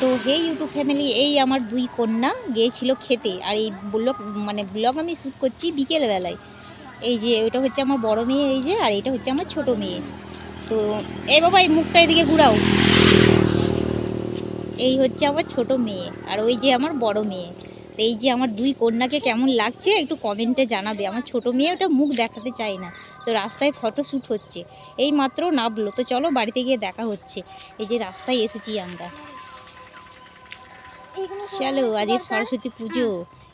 তো হে YouTube family এই আমার দুই কন্যা গিয়েছিল খেতে। আর এই ব্লগ মানে ব্লগ আমি শ্যুট করছি বিকেলবেলায়। এই যে, ওইটা হচ্ছে আমার বড় মেয়ে, এই যে, আর এটা হচ্ছে আমার ছোট মেয়ে। তো এই বাবা, এই মুখটা এদিকে ঘুরাও। এই হচ্ছে আমার ছোট মেয়ে, আর ওই যে আমার বড় মেয়ে। তো এই যে, আমার দুই কন্যাকে কেমন লাগছে, একটু কমেন্টে জানাবে। আমার ছোট মেয়ে ওটা মুখ দেখাতে চায় না। তো রাস্তায় ফটো শ্যুট হচ্ছে। এই মাত্র নামলো। তো চলো বাড়িতে গিয়ে দেখা হচ্ছে। এই যে, রাস্তায় এসেছি আমরা। চলো আজকে সরস্বতী পুজো।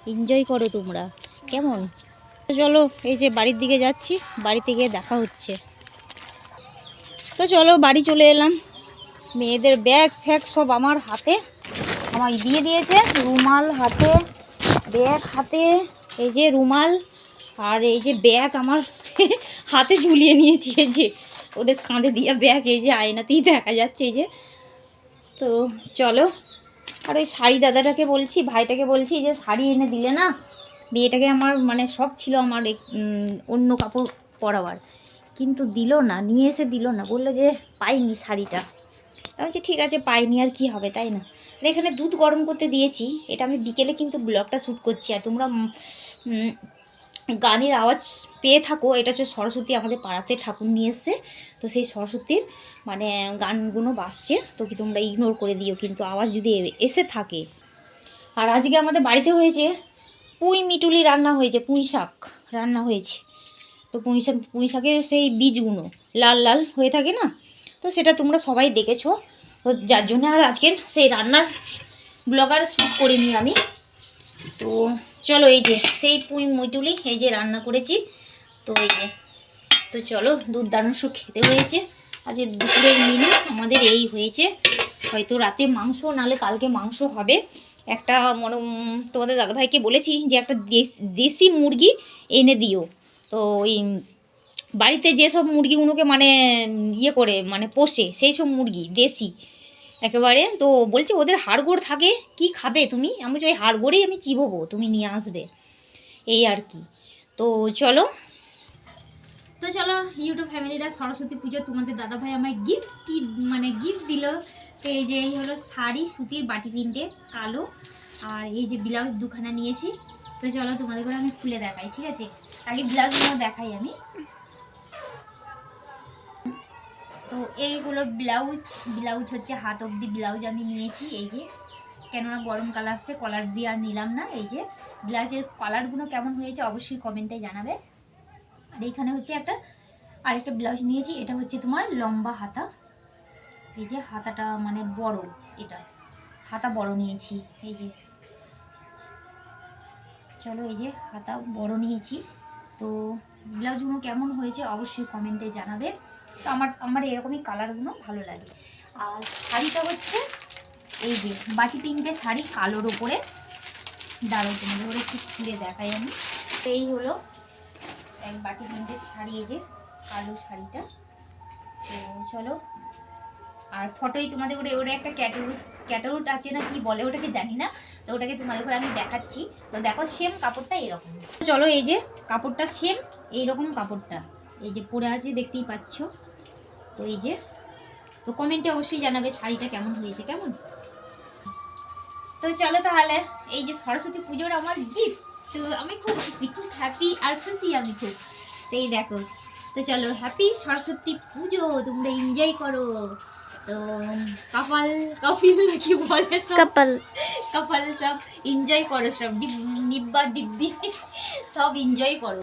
এনজয় করো তোমরা। কেমন? তো চলো এই যে বাড়ির দিকে যাচ্ছি বাড়িতে গিয়ে দেখা হচ্ছে। তো চলো বাড়ি চলে এলাম। মেয়েদের ব্যাগ ফ্যাগ সব আমার হাতে। আমায় দিয়ে দিয়েছে রুমাল হাতে ব্যাগ হাতে এই যে রুমাল আর এই যে ব্যাগ আমার হাতে ঝুলিয়ে নিয়েছি এই যে ওদের কাঁধে দিয়ে ব্যাগ এই যে আয়নাতেই দেখা যাচ্ছে এই যে। তো চলো আর ওই শাড়ি দাদাটাকে বলছি, ভাইটাকে বলছি যে শাড়ি এনে দিলে না বিয়েটাকে আমার মানে শখ ছিল আমার অন্য কাপড় পরাবার। কিন্তু দিল না, নিয়ে এসে দিল না, বলল যে পাইনি শাড়িটা। বলছি, ঠিক আছে, পাইনি, আর কি হবে, তাই না? এখানে দুধ গরম করতে দিয়েছি, এটা আমি বিকেলে কিন্তু ব্লগটা শ্যুট করছি, আর তোমরা গানের আওয়াজ পেয়ে থাকো, এটা হচ্ছে সরস্বতী আমাদের পাড়াতে ঠাকুর নিয়ে এসছে। তো সেই সরস্বতীর মানে গানগুলো বাজছে, তো কি তোমরা ইগনোর করে দিও, কিন্তু আওয়াজ যদি এসে থাকে। আর আজকে আমাদের বাড়িতে হয়েছে পুঁই মিটুলি রান্না হয়েছে, পুঁই শাক রান্না হয়েছে। তো পুঁই শাক, পুঁই শাকের সেই বীজগুলো লাল লাল হয়ে থাকে না? তো সেটা তোমরা সবাই দেখেছ। তো যার জন্য আর আজকের সেই রান্নার ব্লগার শ্যুট করিনি আমি। তো চলো এই যে, সেই পুঁই মিটুলি এই যে রান্না করেছি। তো এই যে, তো চলো দুর্দাংশ খেতে হয়েছে। আজকে দুপুরের মেনু আমাদের এই হয়েছে। হয়তো রাতে মাংস নালে কালকে মাংস হবে। একটা মনে তোমাদের দাদাভাইকে বলেছি যে একটা দেশি মুরগি এনে দিও। তো ওই বাড়িতে যেসব মুরগিগুলোকে মানে ইয়ে করে মানে পোষে, সেই সব মুরগি, দেশি। একেবারে। তো বলছে, ওদের হাড়গোড় থাকে, কি খাবে তুমি? আমি বলছি, ওই হাড়গোড়েই আমি চিবোবো, তুমি নিয়ে আসবে। এই আর কি। তো চলো। তো চলো ইউটিউব ফ্যামিলিরা সরস্বতী পুজো, তোমাদের দাদাভাই আমায় গিফট কি মানে গিফট দিল, তো এই যে এই হলো শাড়ি, সুতির বাটি প্রিন্টে কালো, আর এই যে ব্লাউজ দুখানা নিয়েছি। তো চলো, তোমাদের করে আমি খুলে দেখাই, ঠিক আছে? আগে ব্লাউজগুলো দেখাই আমি। তো এই হলো ব্লাউজ ব্লাউজ হচ্ছে হাত অবধি ব্লাউজ আমি নিয়েছি, এই যে। কেননা গরমকাল আসছে, কলার দিয়ে আর নিলাম না, এই যে। ব্লাউজের কালারগুলো কেমন হয়েছে অবশ্যই কমেন্টে জানাবে। আর এখানে হচ্ছে একটা, আরেকটা ব্লাউজ নিয়েছি, এটা হচ্ছে তোমার লম্বা হাতা। এই যে হাতাটা মানে বড়, এটা। হাতা বড় নিয়েছি, এই যে। চলো এই যে হাতা বড় নিয়েছি। তো ব্লাউজগুলো কেমন হয়েছে অবশ্যই কমেন্টে জানাবে। তো আমার আমার এরকমই কালারগুলো ভালো লাগে। আর শাড়িটা হচ্ছে এই যে বাটি পিঙ্কে শাড়ি কালোর ওপরে দারুণ তোমাদের ওপরে একটু খুলে দেখাই আমি। তো এই হলো এক বাটি প্রিন্টের শাড়ি, এই যে কালো শাড়িটা। তো চলো, আর ফটোই তোমাদের ওটা ওটা একটা ক্যাটারুট ক্যাটারুট আছে না কি বলে ওটাকে জানি না, তো ওটাকে তোমাদের করে আমি দেখাচ্ছি। তো দেখো, সেম কাপড়টা এরকম। চলো, এই যে কাপড়টা সেম, এইরকম কাপড়টা। এই যে পরে আছে, দেখতেই পাচ্ছ। তো এই যে তো কমেন্টে অবশ্যই জানাবে শাড়িটা কেমন হয়েছে কেমন? তো চলো তাহলে এই যে সরস্বতী পুজোর আমার গিফট তো আমি খুব খুশি খুব হ্যাপি আর খুশি আমি খুব। তো এই দেখো তো চলো হ্যাপি সরস্বতী পুজো তোমরা এনজয় করো। তো কপাল কপিল নাকি বলে কপাল। কপাল সব এনজয় করো সব ডিব্বা ডিব্বি সব এনজয় করো।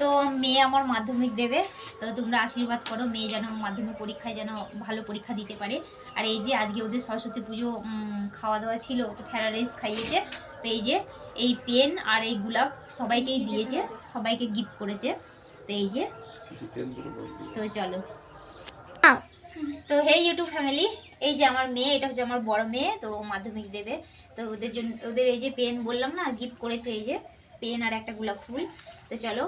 তো মেয়ে আমার মাধ্যমিক দেবে, তো তোমরা আশীর্বাদ করো, মেয়ে যেন মাধ্যমিক পরীক্ষায় যেন ভালো পরীক্ষা দিতে পারে। আর এই যে আজকে ওদের সরস্বতী পুজো খাওয়া দাওয়া ছিল তো ফেরা রাইস খাইয়েছে। তো এই যে, এই পেন আর এই গোলাপ সবাইকেই দিয়েছে, সবাইকে গিফট করেছে। তো এই যে, তো চলো। তো হে ইউটিউব ফ্যামিলি এই যে আমার মেয়ে, এটা হচ্ছে আমার বড় মেয়ে, তো মাধ্যমিক দেবে। তো ওদের জন্য, ওদের এই যে পেন বললাম না গিফট করেছে এই যে। পেন আর একটা গোলাপ ফুল। তো চলো।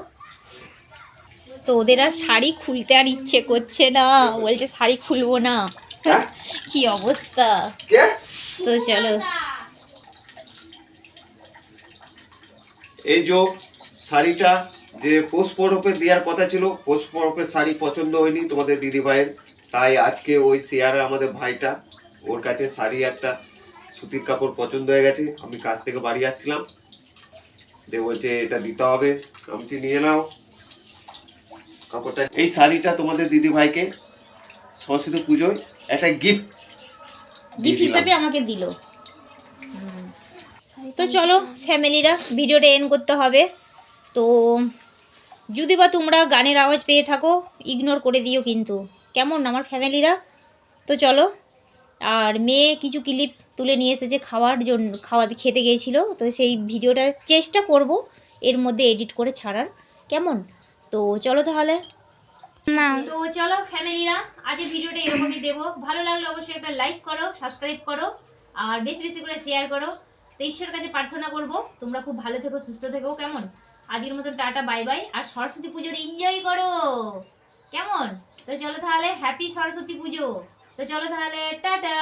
তো ওদের আর শাড়ি খুলতে আর ইচ্ছে করছে না। বলছে শাড়ি খুলবো না। কি অবস্থা? তো চলো। এই যে শাড়িটা যে পোষ দেওয়ার কথা ছিল পোষ শাড়ি পছন্দ হয়নি তোমাদের দিদি ভাইয়ের তাই আজকে ওই শেয়ারে আমাদের ভাইটা ওর কাছে শাড়ি একটা সুতির কাপড় পছন্দ হয়ে গেছে। আমি কাজ থেকে বাড়ি আসছিলাম। দিয়ে বলছে এটা দিতে হবে। আমি নিয়ে নাও। কাপড়টা এই শাড়িটা তোমাদের দিদি ভাইকে সরস্বতী পুজোয় একটা গিফট গিফট হিসেবে আমাকে দিল। তো চলো ফ্যামিলিরা ভিডিওটা এন্ড করতে হবে। তো যদি বা তোমরা গানের আওয়াজ পেয়ে থাকো ইগনোর করে দিও কিন্তু। কেমন আমার ফ্যামিলিরা? তো চলো। আর মেয়ে কিছু ক্লিপ তুলে নিয়ে এসেছে খাওয়ার জন্য খাওয়া খেতে গিয়েছিল। তো সেই ভিডিওটা চেষ্টা করব এর মধ্যে এডিট করে ছাড়ার। কেমন? তো চলো তাহলে। না। তো চলো ফ্যামিলিরা আজকের ভিডিওটা এরকমই দেবো। ভালো লাগলে অবশ্যই একটা লাইক করো সাবস্ক্রাইব করো আর বেশি বেশি করে শেয়ার করো। তো ঈশ্বরের কাছে প্রার্থনা করব তোমরা খুব ভালো থেকো সুস্থ থেকো কেমন? আজকের মতন টাটা বাই বাই আর সরস্বতী পুজোর এনজয় করো। কেমন? তো চলো তাহলে হ্যাপি সরস্বতী পুজো। তো চলো তাহলে টাটা!